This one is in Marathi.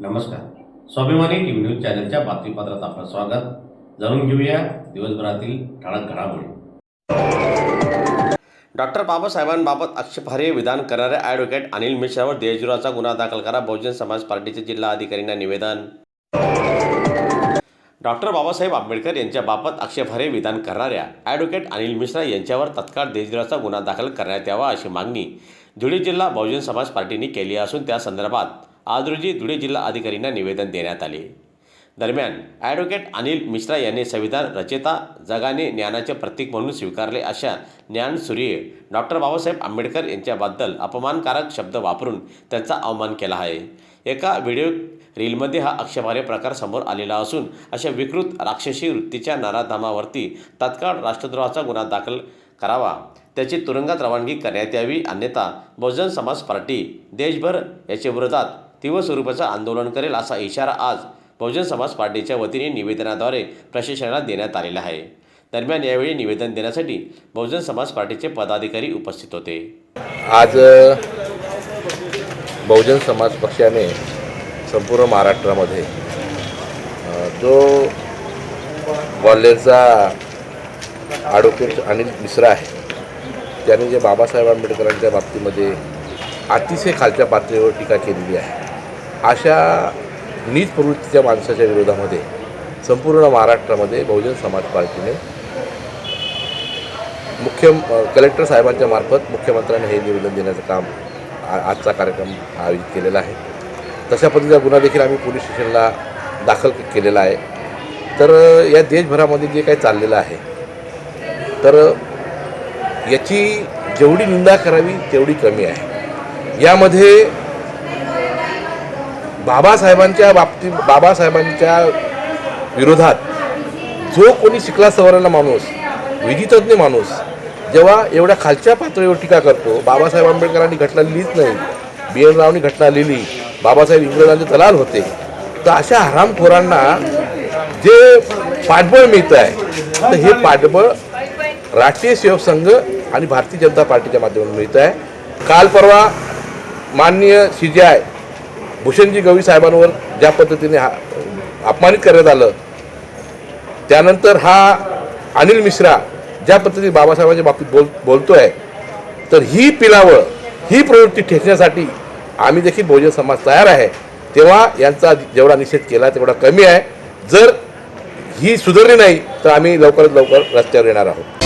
नमस्कार. स्वाभिमानी टीव्ही न्यूज चॅनलच्या बातमीपत्रात आपलं स्वागत. जाणून घेऊया दिवसभरातील ठळक घडामोडी. डॉक्टर बाबासाहेबांबाबत आक्षेपार्ह विधान करणारे ॲडव्होकेट अनिल मिश्रावर देशद्रोहाचा गुन्हा दाखल करा बहुजन समाज पार्टीचे जिल्हा अधिकाऱ्यांना निवेदन. डॉक्टर बाबासाहेब आंबेडकर यांच्याबाबत आक्षेपार्ह विधान करणाऱ्या ॲडव्होकेट अनिल मिश्रा यांच्यावर तत्काळ देशद्रोहाचा गुन्हा दाखल करण्यात यावा अशी मागणी धुळे जिल्हा बहुजन समाज पार्टीने केली असून त्या संदर्भात आज रोजी धुळे जिल्हा अधिकाऱ्यांना निवेदन देण्यात आले. दरम्यान ॲडव्होकेट अनिल मिश्रा यांनी संविधान रचेता जगाने ज्ञानाचे प्रतीक म्हणून स्वीकारले अशा ज्ञानसूर्य डॉक्टर बाबासाहेब आंबेडकर यांच्याबद्दल अपमानकारक शब्द वापरून त्यांचा अवमान केला आहे. एका व्हिडिओ रीलमध्ये हा आक्षेपार्ह प्रकार समोर आलेला असून अशा विकृत राक्षसी वृत्तीच्या नराधामावरती तात्काळ राष्ट्रद्रोहाचा गुन्हा दाखल करावा त्याची तुरुंगात रवानगी करण्यात यावी अन्यथा बहुजन समाज पार्टी देशभर याच्या विरोधात तीव्र स्वरूपाचं आंदोलन करेल असा इशारा आज बहुजन समाज पार्टीच्या वतीने निवेदनाद्वारे प्रशासनाला देण्यात आलेला आहे. दरम्यान यावेळी निवेदन देण्यासाठी बहुजन समाज पार्टीचे पदाधिकारी उपस्थित होते. आज बहुजन समाज पक्षाने संपूर्ण महाराष्ट्रामध्ये जो ग्वाल्हेरचा ॲडव्होकेट अनिल मिश्रा आहे त्याने जे बाबासाहेब आंबेडकरांच्या बाबतीमध्ये अतिशय खालच्या पातळीवर टीका केलेली आहे. अशा नीच प्रवृत्तीच्या माणसाच्या विरोधामध्ये संपूर्ण महाराष्ट्रामध्ये बहुजन समाज पार्टीने मुख्य कलेक्टर साहेबांच्या मार्फत मुख्यमंत्र्यांनी हे निवेदन देण्याचं काम आजचा कार्यक्रम आयोजित केलेला आहे. तशा पद्धतीचा गुन्हा देखील आम्ही पोलीस स्टेशनला दाखल केलेला आहे. तर या देशभरामध्ये जे काही चाललेलं आहे तर याची जेवढी निंदा करावी तेवढी कमी आहे. यामध्ये बाबासाहेबांच्या बाबतीत बाबासाहेबांच्या विरोधात जो कोणी शिकला सवरला माणूस विधितज्ञ माणूस जेव्हा एवढ्या खालच्या पातळीवर टीका करतो बाबासाहेब आंबेडकरांनी घटना लिहिलीच नाही बी एन रावनी घटना लिहिली बाबासाहेब इंग्रजांचे दलाल होते तर अशा हरामखोरांना जे पाठबळ मिळतं आहे तर हे पाठबळ राष्ट्रीय सेवक संघ आणि भारतीय जनता पार्टीच्या माध्यमातून मिळतं आहे काल परवा माननीय C J I Bhushanji Gavai साहेबांवर ज्या पद्धतीने हा अपमानित करण्यात आलं त्यानंतर हा अनिल मिश्रा ज्या पद्धतीने बाबासाहेबांच्या बाबतीत बोल बोलतो आहे तर ही पिलावळ ही प्रवृत्ती ठेचण्यासाठी आम्ही देखील बहुजन समाज तयार आहे. तेव्हा यांचा जेवढा निषेध केला तेवढा कमी आहे. जर ही सुधारली नाही तर आम्ही लवकरात लवकर रस्त्यावर येणार आहोत.